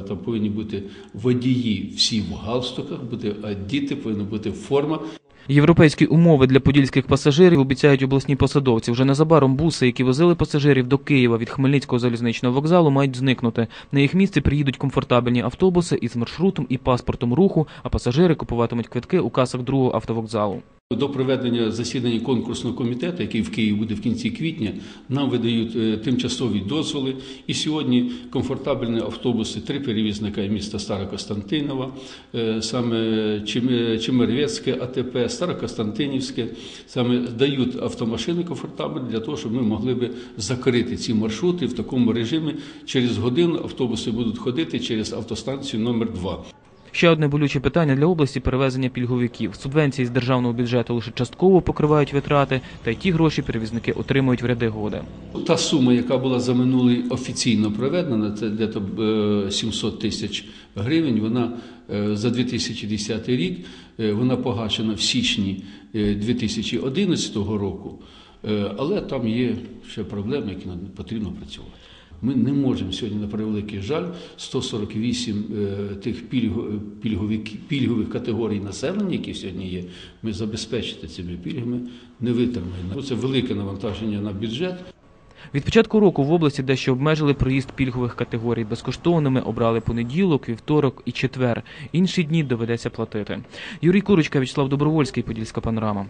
Там повинні бути водії всі в галстуках, а діти повинна бути форма. Європейські умови для подільських пасажирів обіцяють обласні посадовці. Вже незабаром буси, які возили пасажирів до Києва від Хмельницького залізничного вокзалу, мають зникнути. На їх місце приїдуть комфортабельні автобуси із маршрутом і паспортом руху, а пасажири купуватимуть квитки у касах другого автовокзалу. До проведення засідання конкурсного комітету, який в Києві буде в кінці квітня, нам видають е, тимчасові дозволи. І сьогодні комфортабельні автобуси, три перевізника міста Старокостянтинова, е, саме Чем- Чемервецьке АТП, Старокостянтинівське, саме дають автомашини комфортабельні для того, щоб ми могли би закрити ці маршрути в такому режимі. Через годину автобуси будуть ходити через автостанцію номер 2 Ще одне болюче питання для області перевезення пільговиків. Субвенції з державного бюджету лише частково покривають витрати, та й ті гроші перевізники отримують в ряди годи. Та сума, яка була за минулий офіційно проведена, це десь 700 тисяч гривень. Вона е, за 2010 рік е, вона погашена в січні е, 2011 року. Е, Але там є ще проблеми, які потрібно працювати. Ми не можемо сьогодні, на превеликий жаль, 148 е, тих пільго- пільгових, пільгових категорій населення, які сьогодні є, ми забезпечити цими пільгами не витримаємо. Це велике навантаження на бюджет. Від початку року в області дещо обмежили проїзд пільгових категорій. Безкоштовними обрали понеділок, вівторок і четвер. Інші дні доведеться платити. Юрій Курочка, Вячеслав Добровольський, Подільська панорама.